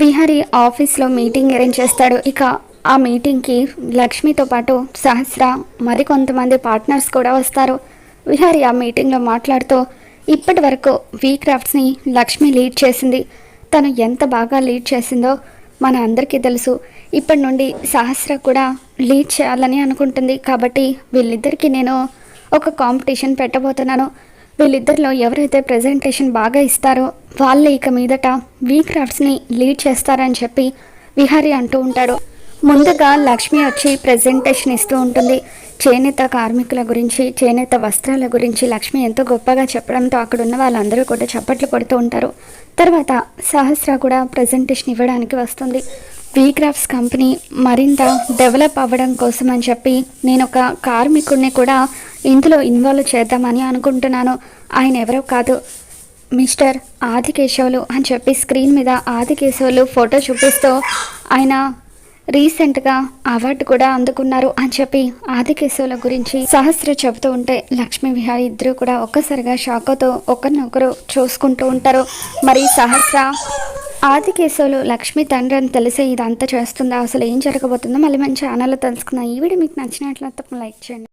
విహారీ ఆఫీస్లో meeting arrange చేస్తాడు. ఇక ఆ మీటింగ్కి లక్ష్మితో పాటు సహస్ర మరికొంతమంది పార్ట్నర్స్ కూడా వస్తారు. విహారీ ఆ మీటింగ్లో మాట్లాడుతూ ఇప్పటి వరకు వీ క్రాఫ్ట్స్ని లక్ష్మి లీడ్ చేసింది. తను ఎంత బాగా లీడ్ చేసిందో మన అందరికీ తెలుసు. ఇప్పటి నుండి సహస్ర కూడా లీడ్ చేయాలని అనుకుంటుంది. కాబట్టి వీళ్ళిద్దరికీ నేను ఒక కాంపిటీషన్ పెట్టబోతున్నాను. వీళ్ళిద్దరిలో ఎవరైతే ప్రజెంటేషన్ బాగా ఇస్తారో వాళ్ళే ఇక మీదట వీ క్రాఫ్ట్స్ని లీడ్ చేస్తారని చెప్పి విహారీ అంటూ ఉంటాడు. ముందుగా లక్ష్మి వచ్చి ప్రజెంటేషన్ ఇస్తూ ఉంటుంది. చేనేత కార్మికుల గురించి చేనేత వస్త్రాల గురించి లక్ష్మి ఎంతో గొప్పగా చెప్పడంతో అక్కడ ఉన్న వాళ్ళందరూ కూడా చప్పట్లు కొడుతూ ఉంటారు. తర్వాత సహస్ర కూడా ప్రజెంటేషన్ ఇవ్వడానికి వస్తుంది. వీ క్రాఫ్ట్స్ కంపెనీ మరింత డెవలప్ అవ్వడం కోసం అని చెప్పి నేను ఒక కార్మికుడిని కూడా ఇందులో ఇన్వాల్వ్ చేద్దామని అనుకుంటున్నాను. ఆయన ఎవరో కాదు. మిస్టర్ ఆదికేశవులు అని చెప్పి స్క్రీన్ మీద ఆదికేశవులు ఫోటో చూపిస్తూ ఆయన రీసెంట్గా అవార్డు కూడా అందుకున్నారు అని చెప్పి ఆదికేశవుల గురించి సహస్ర చెబుతూ ఉంటే లక్ష్మీ విహారి ఇద్దరు కూడా ఒక్కసారిగా షాక్తో ఒకరినొకరు చూసుకుంటూ ఉంటారు. మరి సహస్ర ఆదికేశవులు లక్ష్మి తండ్రి అని తెలిసే ఇదంతా చేస్తుందా? అసలు ఏం జరగబోతుందో మళ్ళీ మంచి ఛానల్లో తెలుసుకుందాం. ఈ వీడియో మీకు నచ్చినట్లయితే లైక్ చేయండి.